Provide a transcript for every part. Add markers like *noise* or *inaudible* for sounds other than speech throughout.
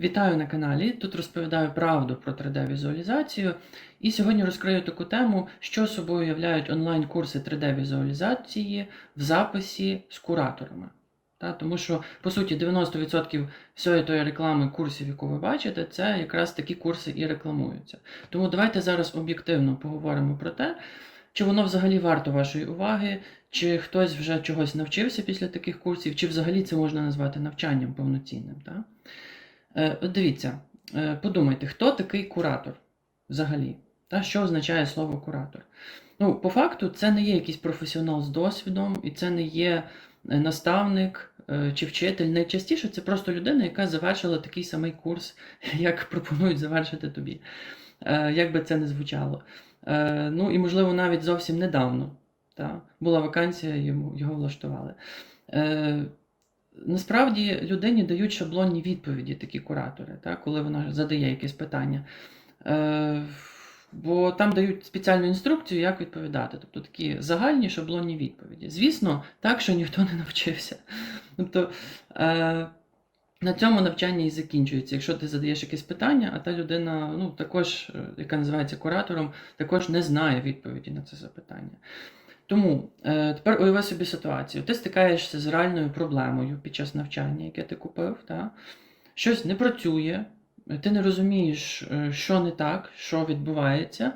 Вітаю на каналі. Тут розповідаю правду про 3D-візуалізацію. І сьогодні розкрию таку тему, що собою являють онлайн-курси 3D-візуалізації в записі з кураторами. Тому що, по суті, 90% всієї тої реклами курсів, яку ви бачите, це якраз такі курси і рекламуються. Тому давайте зараз об'єктивно поговоримо про те, чи воно взагалі варто вашої уваги, чи хтось вже чогось навчився після таких курсів, чи взагалі це можна назвати навчанням повноцінним. Та? Е, дивіться, е, подумайте, хто такий куратор взагалі? Та що означає слово куратор? Ну, по факту, це не є якийсь професіонал з досвідом, і це не є е, наставник чи вчитель. Найчастіше це просто людина, яка завершила такий самий курс, *laughs* як пропонують завершити тобі. Як би це не звучало. Ну і, можливо, навіть зовсім недавно та, була вакансія, йому його влаштували. Насправді людині дають шаблонні відповіді такі куратори, так, коли вона задає якесь питання. Е, бо там дають спеціальну інструкцію, як відповідати. Тобто такі загальні шаблонні відповіді. Звісно, так, що ніхто не навчився. Тобто е, на цьому навчання і закінчується. Якщо ти задаєш якесь питання, а та людина, ну, також, е, яка називається куратором, також не знає відповіді на це запитання. Тому е, тепер уяви собі ситуацію. Ти стикаєшся з реальною проблемою під час навчання, яке ти купив, та? щось не працює, ти не розумієш, е, що не так, що відбувається,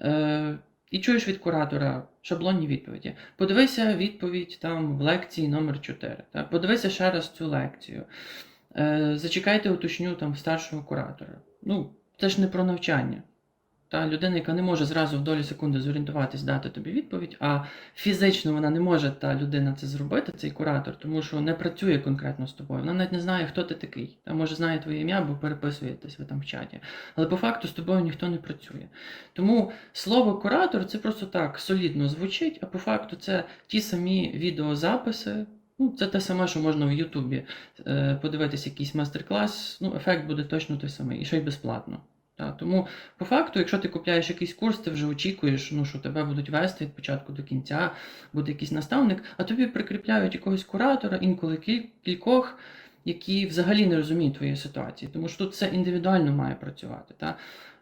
е, і чуєш від куратора шаблонні відповіді. Подивися відповідь там в лекції номер 4 та? Подивися ще раз цю лекцію. Е, Зачекайте, уточню там старшого куратора. Ну, це ж не про навчання. Та людина, яка не може зразу в долі секунди зорієнтуватись, дати тобі відповідь, а фізично вона не може та людина це зробити, цей куратор, тому що не працює конкретно з тобою. Вона навіть не знає, хто ти такий. Та може знає твоє ім'я, бо переписуєтесь ви там в чаті. Але по факту з тобою ніхто не працює. Тому слово куратор це просто так солідно звучить, а по факту це ті самі відеозаписи. Ну, це те саме, що можна в Ютубі е, подивитися якийсь майстер-клас. Ну, ефект буде точно той самий, і ще й безплатно. Та, тому, по факту, якщо ти купляєш якийсь курс, ти вже очікуєш, ну, що тебе будуть вести від початку до кінця, буде якийсь наставник, а тобі прикріпляють якогось куратора, інколи кількох, які взагалі не розуміють твоєї ситуації. Тому що тут все індивідуально має працювати. Та?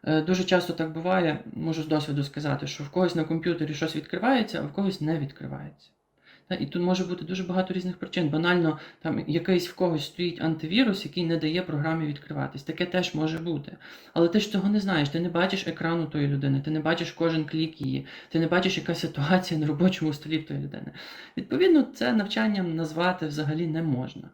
Е, Дуже часто так буває, можу з досвіду сказати, що в когось на комп'ютері щось відкривається, а в когось не відкривається. І тут може бути дуже багато різних причин. Банально, там якийсь в когось стоїть антивірус, який не дає програмі відкриватись. Таке теж може бути. Але ти ж цього не знаєш. Ти не бачиш екрану тої людини, ти не бачиш кожен клік її, ти не бачиш, яка ситуація на робочому столі в тої людини. Відповідно, це навчанням назвати взагалі не можна.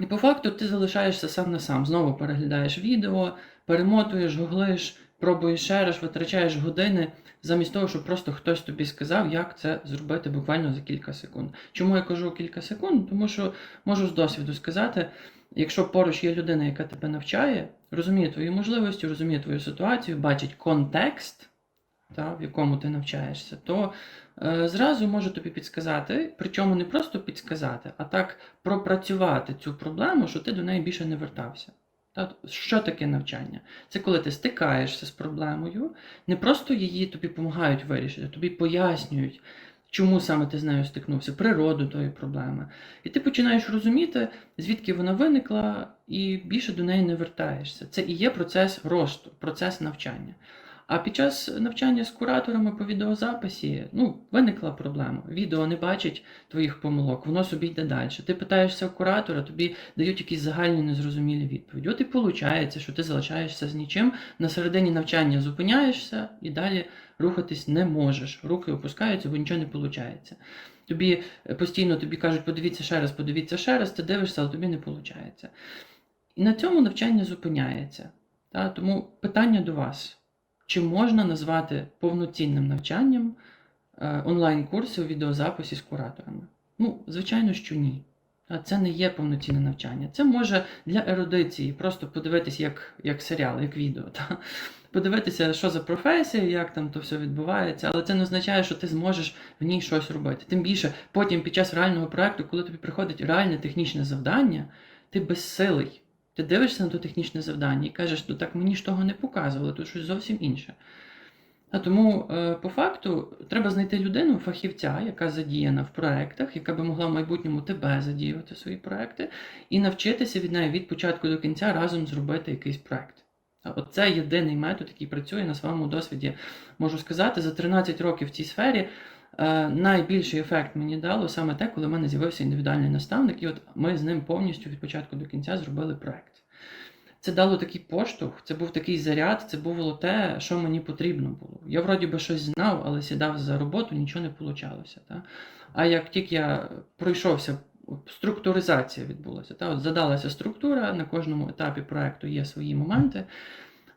І по факту ти залишаєшся сам на сам. Знову переглядаєш відео, перемотуєш, гуглиш, пробуєш ще раз, витрачаєш години замість того, щоб просто хтось тобі сказав, як це зробити буквально за кілька секунд. Чому я кажу кілька секунд? Тому що можу з досвіду сказати, якщо поруч є людина, яка тебе навчає, розуміє твої можливості, розуміє твою ситуацію, бачить контекст, та, в якому ти навчаєшся, то е, зразу може тобі підсказати, причому не просто підсказати, а так пропрацювати цю проблему, що ти до неї більше не вертався. Що таке навчання? Це коли ти стикаєшся з проблемою, не просто її тобі допомагають вирішити, тобі пояснюють, чому саме ти з нею стикнувся, природу тої проблеми. І ти починаєш розуміти, звідки вона виникла, і більше до неї не вертаєшся. Це і є процес росту, процес навчання. А під час навчання з кураторами по відеозаписі ну, виникла проблема. Відео не бачить твоїх помилок, воно собі йде далі. Ти питаєшся у куратора, тобі дають якісь загальні незрозумілі відповіді. От і виходить, що ти залишаєшся з нічим, на середині навчання зупиняєшся і далі рухатись не можеш. Руки опускаються, бо нічого не виходить. Тобі е, постійно тобі кажуть, подивіться ще раз, подивіться ще раз, ти дивишся, але тобі не виходить. І на цьому навчання зупиняється. Тому питання до вас. Чи можна назвати повноцінним навчанням е, онлайн-курси у відеозаписі з кураторами? Ну, звичайно, що ні. Це не є повноцінне навчання. Це може для ерудиції, просто подивитися як, як серіал, як відео. Та? Подивитися, що за професія, як там то все відбувається, але це не означає, що ти зможеш в ній щось робити. Тим більше, потім під час реального проекту, коли тобі приходить реальне технічне завдання, ти безсилий. Ти дивишся на то технічне завдання і кажеш, ну так мені ж того не показували, тут щось зовсім інше. А тому, е, по факту, треба знайти людину, фахівця, яка задіяна в проектах, яка би могла в майбутньому тебе задіювати в свої проекти, і навчитися від неї від початку до кінця разом зробити якийсь проект. А От це єдиний метод, який працює на своєму досвіді. Можу сказати, за 13 років в цій сфері найбільший ефект мені дало саме те, коли в мене з'явився індивідуальний наставник, і от ми з ним повністю від початку до кінця зробили проект. Це дало такий поштовх, це був такий заряд, це було те, що мені потрібно було. Я вроді би щось знав, але сідав за роботу, нічого не вийшло. Та? А як тільки я пройшовся, структуризація відбулася. Та? От задалася структура, на кожному етапі проекту є свої моменти.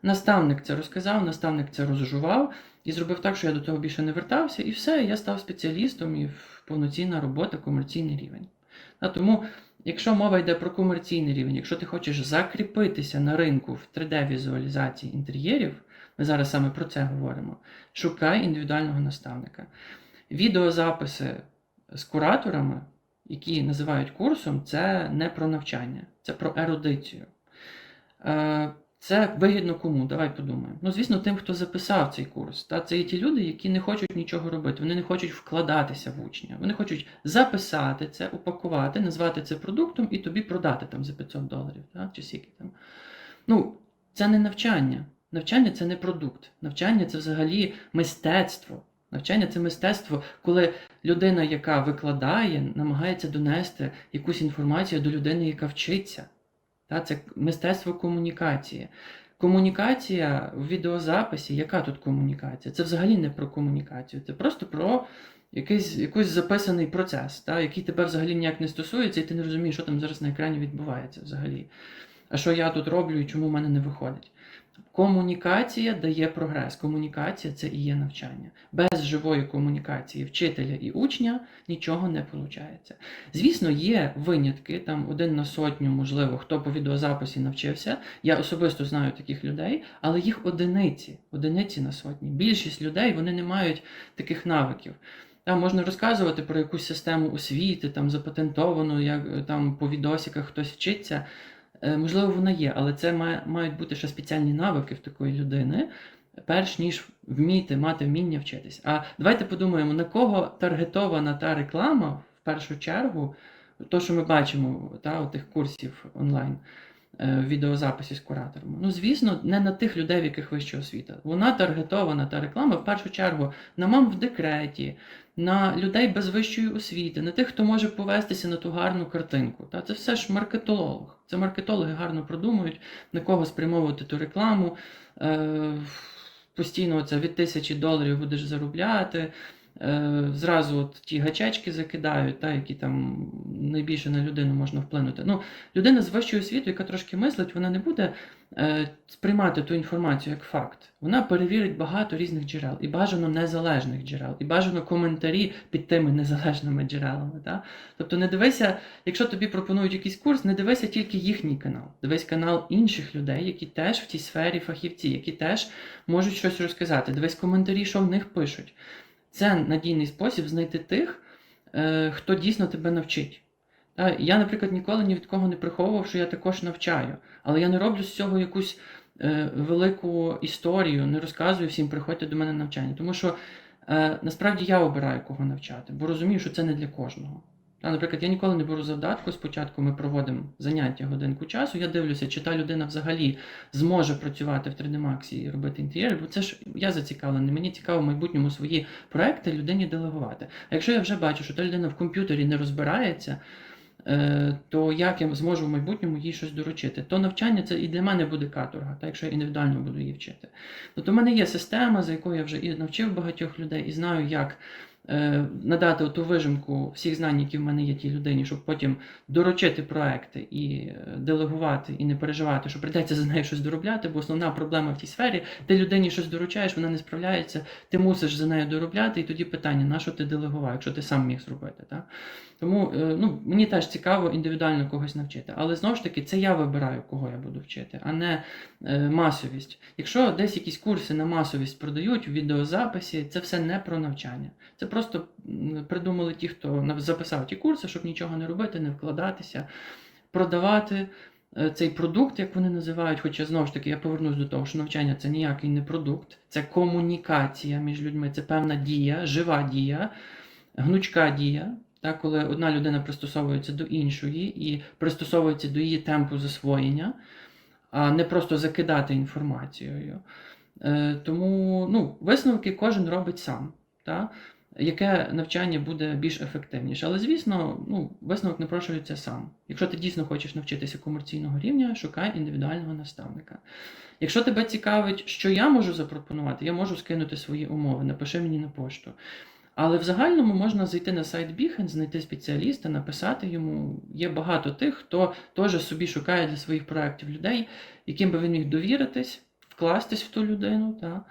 Наставник це розказав, наставник це розжував і зробив так, що я до того більше не вертався, і все, я став спеціалістом і повноцінна робота, комерційний рівень. Та, тому Якщо мова йде про комерційний рівень, якщо ти хочеш закріпитися на ринку в 3D-візуалізації інтер'єрів, ми зараз саме про це говоримо, шукай індивідуального наставника. Відеозаписи з кураторами, які називають курсом, це не про навчання, це про ерудицію. Це вигідно кому? Давай подумаємо. Ну, звісно, тим, хто записав цей курс. Та це є ті люди, які не хочуть нічого робити, вони не хочуть вкладатися в учня. Вони хочуть записати це, упакувати, назвати це продуктом і тобі продати там за 500 доларів, та? чи скільки там. Ну, це не навчання. Навчання це не продукт. Навчання це взагалі мистецтво. Навчання це мистецтво, коли людина, яка викладає, намагається донести якусь інформацію до людини, яка вчиться. Та, це мистецтво комунікації. Комунікація в відеозаписі, яка тут комунікація? Це взагалі не про комунікацію, це просто про якийсь, якийсь записаний процес, та, який тебе взагалі ніяк не стосується, і ти не розумієш, що там зараз на екрані відбувається взагалі. А що я тут роблю і чому в мене не виходить? Комунікація дає прогрес. Комунікація це і є навчання. Без живої комунікації вчителя і учня нічого не виходить. Звісно, є винятки, там один на сотню, можливо, хто по відеозаписі навчився. Я особисто знаю таких людей, але їх одиниці, одиниці на сотні. Більшість людей вони не мають таких навиків. Там можна розказувати про якусь систему освіти, там запатентовану, як там по відосиках хтось вчиться. Е, Можливо, вона є, але це мають бути ще спеціальні навики в такої людини, перш ніж вміти, мати вміння вчитись. А давайте подумаємо, на кого таргетована та реклама в першу чергу, то, що ми бачимо та, у тих курсів онлайн. Е, Відеозаписі з кураторами. Ну, звісно, не на тих людей, в яких вища освіта. Вона таргетована та реклама в першу чергу на мам в декреті, на людей без вищої освіти, на тих, хто може повестися на ту гарну картинку. Та це все ж маркетолог. Це маркетологи гарно продумують, на кого спрямовувати ту рекламу. Е, постійно це від тисячі доларів будеш заробляти. Е, зразу от ті гачечки закидають, та, які там найбільше на людину можна вплинути. Ну, людина з вищою освітою, яка трошки мислить, вона не буде е, сприймати ту інформацію як факт. Вона перевірить багато різних джерел, і бажано незалежних джерел, і бажано коментарі під тими незалежними джерелами. Та? Тобто не дивися, якщо тобі пропонують якийсь курс, не дивися тільки їхній канал, дивись канал інших людей, які теж в цій сфері фахівці, які теж можуть щось розказати. Дивись коментарі, що в них пишуть. Це надійний спосіб знайти тих, е, хто дійсно тебе навчить. Я, наприклад, ніколи ні від кого не приховував, що я також навчаю, але я не роблю з цього якусь е, велику історію, не розказую всім, приходьте до мене навчання. Тому що е, насправді я обираю кого навчати, бо розумію, що це не для кожного. Та, наприклад, я ніколи не беру завдатку. Спочатку ми проводимо заняття годинку часу. Я дивлюся, чи та людина взагалі зможе працювати в 3D Max і робити інтер'єр, бо це ж я зацікавлений. Мені цікаво в майбутньому свої проекти людині делегувати. А якщо я вже бачу, що та людина в комп'ютері не розбирається, е, то як я зможу в майбутньому їй щось доручити? То навчання це і для мене буде каторга, та якщо я індивідуально буду її вчити. Тобто в мене є система, за якою я вже і навчив багатьох людей, і знаю, як. Е, Надати ту вижимку всіх знань, які в мене є тій людині, щоб потім доручити проекти і е, делегувати, і не переживати, що прийдеться за нею щось доробляти, бо основна проблема в тій сфері, ти людині щось доручаєш, вона не справляється, ти мусиш за нею доробляти, і тоді питання, на що ти делегував, якщо ти сам міг зробити. Так? Тому е, ну, мені теж цікаво індивідуально когось навчити. Але знову ж таки, це я вибираю, кого я буду вчити, а не масовість. Якщо десь якісь курси на масовість продають відеозаписі, це все не про навчання. Це просто придумали ті, хто записав ті курси, щоб нічого не робити, не вкладатися, продавати. е, цей продукт, як вони називають, хоча знову ж таки я повернусь до того, що навчання це ніякий не продукт, це комунікація між людьми, це певна дія, жива дія, гнучка дія. Так, коли одна людина пристосовується до іншої і пристосовується до її темпу засвоєння, а не просто закидати інформацією. Е, Тому ну, висновки кожен робить сам. Та? Яке навчання буде більш ефективніше. Але, звісно, ну, висновок напрошується сам. Якщо ти дійсно хочеш навчитися комерційного рівня, шукай індивідуального наставника. Якщо тебе цікавить, що я можу запропонувати, я можу скинути свої умови, напиши мені на пошту. Але в загальному можна зайти на сайт Behance, знайти спеціаліста, написати йому. Є багато тих, хто теж собі шукає для своїх проєктів людей, яким би він міг довіритись, вкластись в ту людину. Та?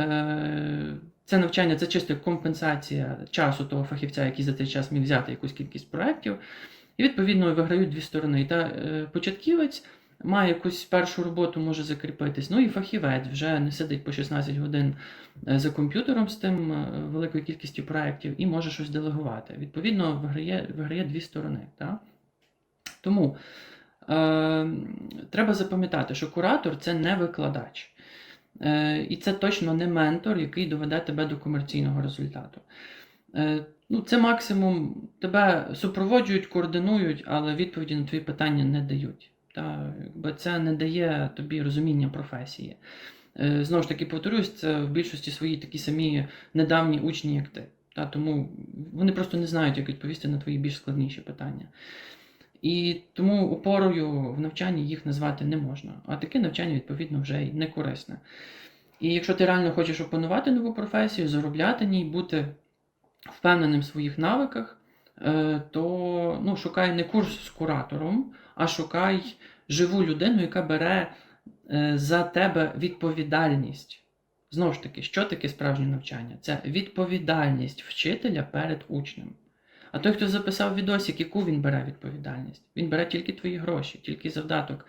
Е, Це навчання це чисто компенсація часу того фахівця, який за цей час міг взяти якусь кількість проєктів. І відповідно виграють дві сторони. Та е, початківець має якусь першу роботу, може закріпитись. Ну і фахівець вже не сидить по 16 годин е, за комп'ютером з тим е, великою кількістю проєктів і може щось делегувати. Відповідно, виграє, виграє дві сторони. Та? Тому е, треба запам'ятати, що куратор це не викладач. Е, і це точно не ментор, який доведе тебе до комерційного результату. Е, ну, це максимум тебе супроводжують, координують, але відповіді на твої питання не дають. Та, якби це не дає тобі розуміння професії. Е, знову ж таки, повторюсь, це в більшості свої такі самі недавні учні, як ти. Та, тому вони просто не знають, як відповісти на твої більш складніші питання. І тому опорою в навчанні їх назвати не можна. А таке навчання, відповідно, вже й не корисне. І якщо ти реально хочеш опанувати нову професію, заробляти ній, бути впевненим в своїх навиках, е, то ну, шукай не курс з куратором, а шукай живу людину, яка бере е, за тебе відповідальність. Знову ж таки, що таке справжнє навчання? Це відповідальність вчителя перед учнем. А той, хто записав відосик, яку він бере відповідальність? Він бере тільки твої гроші, тільки завдаток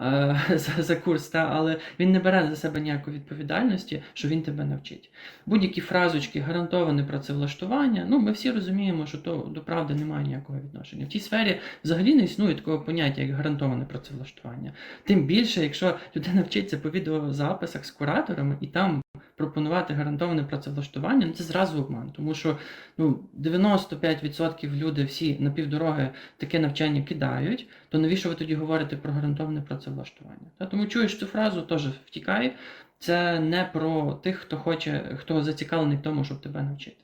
е, *laughs* за, за курс, та, але він не бере за себе ніякої відповідальності, що він тебе навчить. Будь-які фразочки, гарантоване працевлаштування. Ну, ми всі розуміємо, що то до правди немає ніякого відношення. В тій сфері взагалі не існує такого поняття, як гарантоване працевлаштування. Тим більше, якщо людина вчиться по відеозаписах з кураторами і там пропонувати гарантоване працевлаштування, ну це зразу обман. Тому що ну, 95% люди всі на півдороги таке навчання кидають, то навіщо ви тоді говорите про гарантоване працевлаштування? Та, тому чуєш цю фразу, теж втікай. Це не про тих, хто хоче, хто зацікавлений в тому, щоб тебе навчити.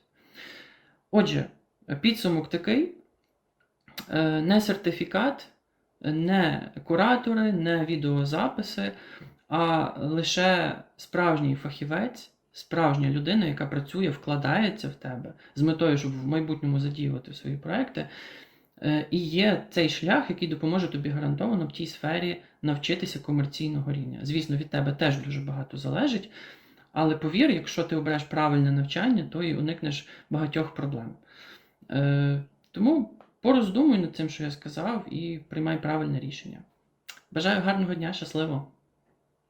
Отже, підсумок такий: Е, не сертифікат, не куратори, не відеозаписи, а лише справжній фахівець, справжня людина, яка працює, вкладається в тебе з метою, щоб в майбутньому задіювати свої проекти. Е, І є цей шлях, який допоможе тобі гарантовано в тій сфері навчитися комерційного рівня. Звісно, від тебе теж дуже багато залежить. Але повір, якщо ти обереш правильне навчання, то і уникнеш багатьох проблем. Е, тому пороздумуй над цим, що я сказав, і приймай правильне рішення. Бажаю гарного дня, щасливо!